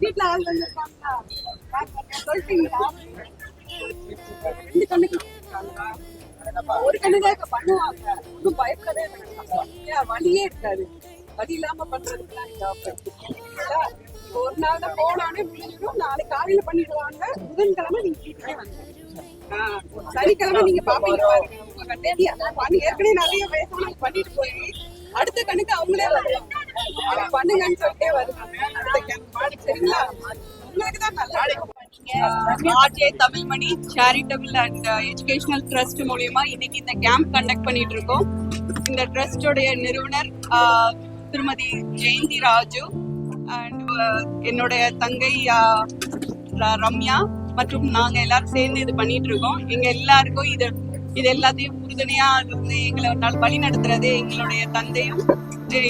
வீட்ல ஆள் வந்திருக்காங்களா? சொல்லிட்டீங்களா ரெண்டு கண்ணுக்கு ஒரு கண்ணுதான் இப்ப பண்ணுவாங்க. ஒன்றும் பயப்படவே வேண்டாம் ஏன் வலியே இருக்காது. வலி இல்லாம பண்றதுக்குலாம் இந்த ஆஃபர் ஒரு நாள் தான் போனாலே முடிஞ்சிடும். நாளைக்கு காலையில பண்ணிடுவாங்க. புதன்கிழமை நீங்க வீட்டுக்கே வந்து சனிக்கிழமை நீங்க பாப்பீங்க பாருங்க. உங்க கட்டேரி பண்ணி ஏற்கனவே நிறைய வயசானவங்க பண்ணிட்டு போய். அடுத்த கணக்கு அவங்களே வருவாங்க. பண்ணுங்கன்னு சொல்லிட்டே வருவாங்க அடுத்த கேம்ப் சரிங்களா உங்களுக்கு தான் நல்லா RJ Tamilmani charitable and educational trust மூலியமா இன்னைக்கு இந்த கேம்ப் கண்டக்ட் பண்ணிட்டு இருக்கோம். இந்த ட்ரஸ்டோடைய நிறுவனர் uh, திருமதி ஜெயந்தி ராஜு அண்ட் uh, என்னுடைய தங்கை uh, ரம்யா மற்றும் நாங்க எல்லாரும் சேர்ந்து இது பண்ணிட்டு இருக்கோம். எங்க எல்லாருக்கும் இது இது எல்லாத்தையும் உறுதுணையா இருந்து எங்களை ஒரு நாள் வழி நடத்துறது எங்களுடைய தந்தையும்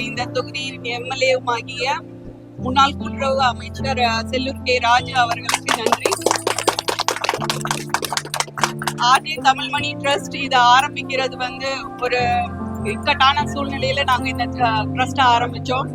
இந்த தொகுதியின் எம்எல்ஏவும் ஆகிய முன்னாள் கூட்டுறவு அமைச்சர் செல்லூர் கே. ராஜு அவர்களுக்கு நன்றி. ஆர்டி தமிழ்மணி ட்ரஸ்ட் இதை ஆரம்பிக்கிறது வந்து ஒரு இக்கட்டான சூழ்நிலையில நாங்க இந்த ட்ரஸ்ட ஆரம்பிச்சோம்.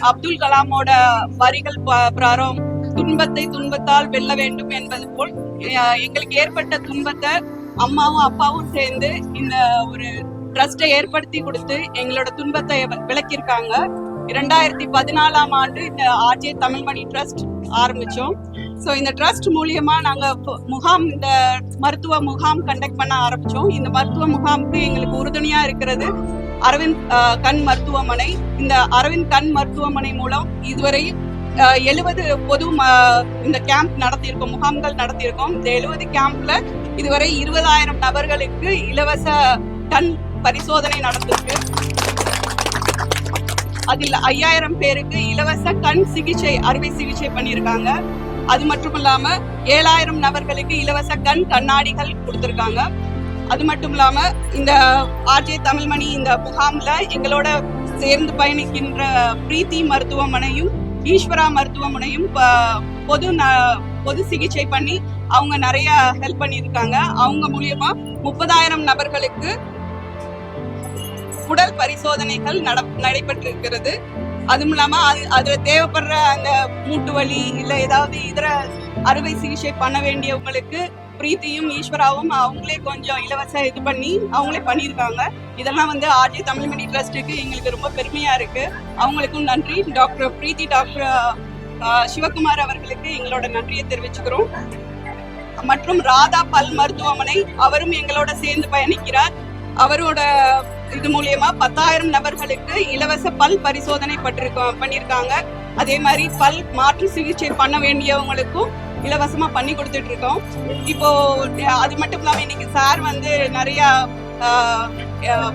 அப்துல் கலாமோட வரிகள் ப- பிரகாரம் துன்பத்தை துன்பத்தால் வெல்ல வேண்டும் என்பது போல் எங்களுக்கு ஏற்பட்ட துன்பத்தை அம்மாவும் அப்பாவும் சேர்ந்து இந்த ஒரு ட்ரஸ்ட்டை ஏற்படுத்தி கொடுத்து எங்களோட துன்பத்தை வ- விளக்கியிருக்காங்க. இரண்டாயிரத்தி பதினாலாம் ஆண்டு இந்த ஆர்ஜே தமிழ்மணி ட்ரஸ்ட் ஆரம்பிச்சோம். ஸோ இந்த ட்ரஸ்ட் மூலியமா நாங்க முகாம் இந்த மருத்துவ முகாம் கண்டக்ட் பண்ண ஆரம்பிச்சோம். இந்த மருத்துவ முகாமுக்கு எங்களுக்கு உறுதுணையா இருக்கிறது அரவிந்த் கண் மருத்துவமனை. இந்த அரவிந்த் கண் மருத்துவமனை மூலம் இதுவரை எழுபது பொது ம- இந்த கேம்ப் நடத்தியிருக்கோம் முகாம்கள் நடத்தியிருக்கோம். இந்த எழுபது கேம்ப்ல இதுவரை இருபதாயிரம் நபர்களுக்கு இலவச கண் பரிசோதனை நடந்திருக்கு. அதில் ஐயாயிரம் பேருக்கு இலவச கண் சிகிச்சை அறுவை சிகிச்சை பண்ணியிருக்காங்க. அது மட்டும் இல்லாம ஏழாயிரம் நபர்களுக்கு இலவச கண் கண்ணாடிகள் கொடுத்துருக்காங்க. அது மட்டும் இல்லாம இந்த ஆர்ஜே தமிழ்மணி இந்த முகாம்ல எங்களோட சேர்ந்து பயணிக்கின்ற பிரீத்தி மருத்துவமனையும் ஈஸ்வரா மருத்துவமனையும் ப- பொது ந- பொது சிகிச்சை பண்ணி அவங்க நிறைய ஹெல்ப் பண்ணியிருக்காங்க. அவங்க மூலியமா முப்பதாயிரம் நபர்களுக்கு உடல் பரிசோதனைகள் நட- நடைபெற்றிருக்கிறது. அதுவும் இல்லாம அது அதுல தேவைப்படுற அந்த மூட்டு வலி இல்ல ஏதாவது இதர அறுவை சிகிச்சை பண்ண வேண்டியவங்களுக்கு பிரீத்தியும் ஈஸ்வராவும் அவங்களே கொஞ்சம் இலவச இது பண்ணி அவங்களே பண்ணியிருக்காங்க. இதெல்லாம் வந்து ஆர்ஜி தமிழ்மணி ட்ரஸ்ட்டுக்கு எங்களுக்கு ரொம்ப பெருமையா இருக்கு. அவங்களுக்கும் நன்றி. டாக்டர் பிரீத்தி டாக்டர் சிவகுமார் அவர்களுக்கு எங்களோட நன்றியை தெரிவிச்சுக்கிறோம். மற்றும் ராதா பல் மருத்துவமனை அவரும் எங்களோட சேர்ந்து பயணிக்கிறார். அவரோட இது மூலியமா பத்தாயிரம் நபர்களுக்கு இலவச பல் பரிசோதனை பட்டிருக்கோம் பண்ணியிருக்காங்க. அதே மாதிரி பல் மாற்று சிகிச்சை பண்ண வேண்டியவங்களுக்கும் இலவசமா பண்ணி கொடுத்துட்டு இருக்கோம் இப்போ அது மட்டும் இல்லாம இன்னைக்கு சார் வந்து நிறைய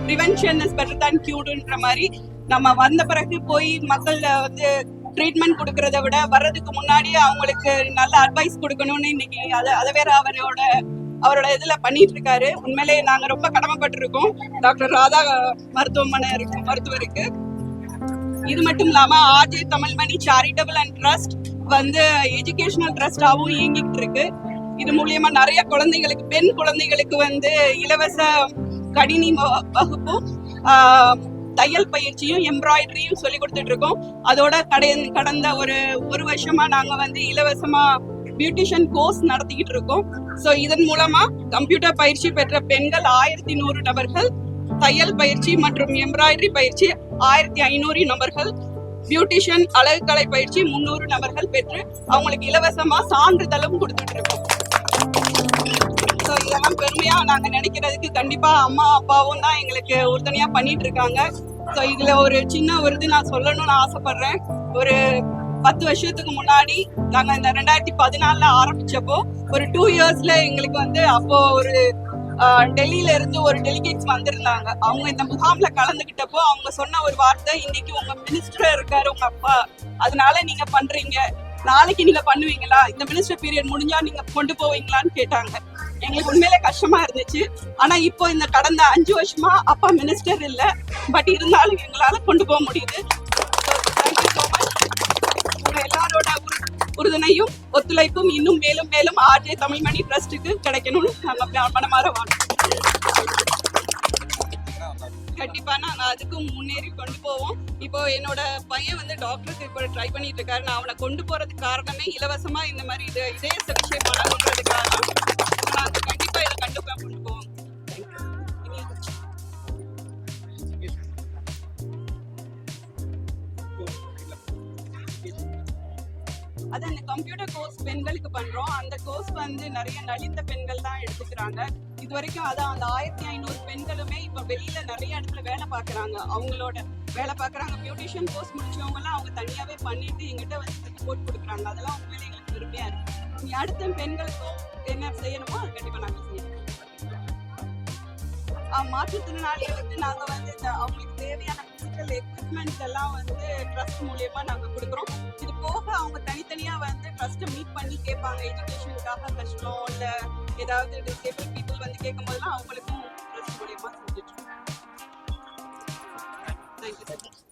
ப்ரிவென்ஷன் இஸ் பெட்டர் தேன் கியூடுன்ற மாதிரி நம்ம வந்த பிறகு போய் மக்கள் வந்து ட்ரீட்மெண்ட் கொடுக்கறத விட வர்றதுக்கு முன்னாடியே அவங்களுக்கு நல்ல அட்வைஸ் கொடுக்கணும்னு இன்னைக்கு அதை அதை வேற அவரோட அவரோட இதுல பண்ணிட்டு இருக்காரு. உண்மையிலே நாங்க ரொம்ப கடமைப்பட்டிருக்கோம். டாக்டர் ராதா மருத்துவமனை இருக்கு மருத்துவருக்கு. இது மட்டும் இல்லாம RJ Tamilmani charitable and trust வந்து எஜுகேஷனல் ட்ரஸ்டாகவும் இயங்கிட்டு இருக்கு. இது மூலியமா நிறைய குழந்தைகளுக்கு பெண் குழந்தைகளுக்கு வந்து இலவச கணினி வகுப்பும் தையல் பயிற்சியும் எம்ப்ராய்டரியும் சொல்லி கொடுத்துட்டு இருக்கோம். அதோட கடை- கடந்த ஒரு ஒரு வருஷமா நாங்க வந்து இலவசமா பியூட்டிஷியன் கோர்ஸ் நடத்திக்கிட்டு இருக்கோம். ஸோ இதன் மூலமா கம்ப்யூட்டர் பயிற்சி பெற்ற பெண்கள் ஆயிரத்தி நூறு நபர்கள் தையல் பயிற்சி மற்றும் எம்ப்ராய்டரி பயிற்சி ஆயிரத்தி ஐநூறு நபர்கள் பியூட்டிஷியன் அழகுக்கலை பயிற்சி முன்னூறு நபர்கள் பெற்று அவங்களுக்கு இலவசமா சான்றிதழும் கொடுத்துட்டு இருக்கோம். ஸோ இதெல்லாம் பெருமையா நாங்க நினைக்கிறதுக்கு கண்டிப்பா அம்மா அப்பாவும் தான் எங்களுக்கு உறுதுணையா பண்ணிட்டு இருக்காங்க. ஸோ இதுல ஒரு சின்ன விருது நான் சொல்லணும்னு ஆசைப்படுறேன். ஒரு பத்து வருஷத்துக்கு முன்னாடி நாங்க இந்த ரெண்டாயிரத்தி பதினாலுல ஆரம்பிச்சப்போ ஒரு டூ இயர்ஸ்ல எங்களுக்கு வந்து அப்போ ஒரு டெல்லியில இருந்து ஒரு டெலிகேட்ஸ் வந்திருந்தாங்க. அவங்க இந்த முகாம்ல கலந்துகிட்டப்போ அவங்க சொன்ன ஒரு வார்த்தை இன்னைக்கு உங்க மினிஸ்டர் இருக்காரு உங்க அப்பா. அதனால நீங்க பண்றீங்க. நாளைக்கு நீங்க பண்ணுவீங்களா? இந்த மினிஸ்டர் பீரியட் முடிஞ்சா நீங்க கொண்டு போவீங்களான்னு கேட்டாங்க. எங்களுக்கு உண்மையிலே கஷ்டமா இருந்துச்சு. ஆனா இப்போ இந்த கடந்த அஞ்சு வருஷமா அப்பா மினிஸ்டர் இல்ல. பட் இருந்தாலும் எங்களால கொண்டு போக முடியுது. உறுதுணையும் ஒத்துழைப்பும் இன்னும் மேலும் மேலும் ஆர்ஜே தமிழ்மணி ட்ரஸ்ட்டுக்கு கிடைக்கணும்னு நாங்க மனமாற வாங்க கண்டிப்பா நாங்க அதுக்கும் முன்னேறி கொண்டு போவோம். இப்போ என்னோட பையன் வந்து டாக்டருக்கு இப்போ ட்ரை பண்ணிட்டு இருக்காரு. நான் அவனை கொண்டு போறதுக்கு காரணமே இலவசமா இந்த மாதிரி இது இதே சிகிச்சை பண்ணணுன்றதுக்காக நாங்க கண்டிப்பா இதை கண்டிப்பா கொண்டு போவோம் அது அந்த கம்ப்யூட்டர் கோர்ஸ் பெண்களுக்கு பண்றோம். அந்த கோர்ஸ் வந்து நிறைய நலிந்த பெண்கள் தான் எடுத்துக்கிறாங்க. இது வரைக்கும் அதான் அந்த ஆயிரத்தி ஐநூறு பெண்களுமே இப்ப வெளியில நிறைய இடத்துல வேலை பாக்குறாங்க அவங்களோட வேலை பாக்குறாங்க பியூட்டிஷியன் கோர்ஸ் முடிச்சவங்க எல்லாம் அவங்க தனியாவே பண்ணிட்டு எங்கிட்ட வந்து சப்போர்ட் கொடுக்குறாங்க. அதெல்லாம் உண்மையிலே எங்களுக்கு பெருமையா இருக்கு. அடுத்த பெண்களுக்கும் என்ன செய்யணுமோ அது கண்டிப்பா நாங்க செய்யணும் மாற்றுத்திறனாளியை மாற்றுத்திறனாளிகளுக்கு நாங்க வந்து அவங்களுக்கு தேவையான பிசிக்கல் எக்யூப்மெண்ட்ஸ் எல்லாம் வந்து ட்ரஸ்ட் மூலியமா நாங்க கொடுக்குறோம். இது போக அவங்க தனித்தனியா வந்து ட்ரஸ்ட்டை மீட் பண்ணி கேட்பாங்க. எஜுகேஷனுக்காக கஷ்டம் இல்ல ஏதாவது டிசேபிள் பீப்புள் வந்து கேட்கும் போதெல்லாம் அவங்களுக்கும் ட்ரஸ்ட் மூலியமா செஞ்சுட்டு இருக்கோம் தேங்க்யூ சார்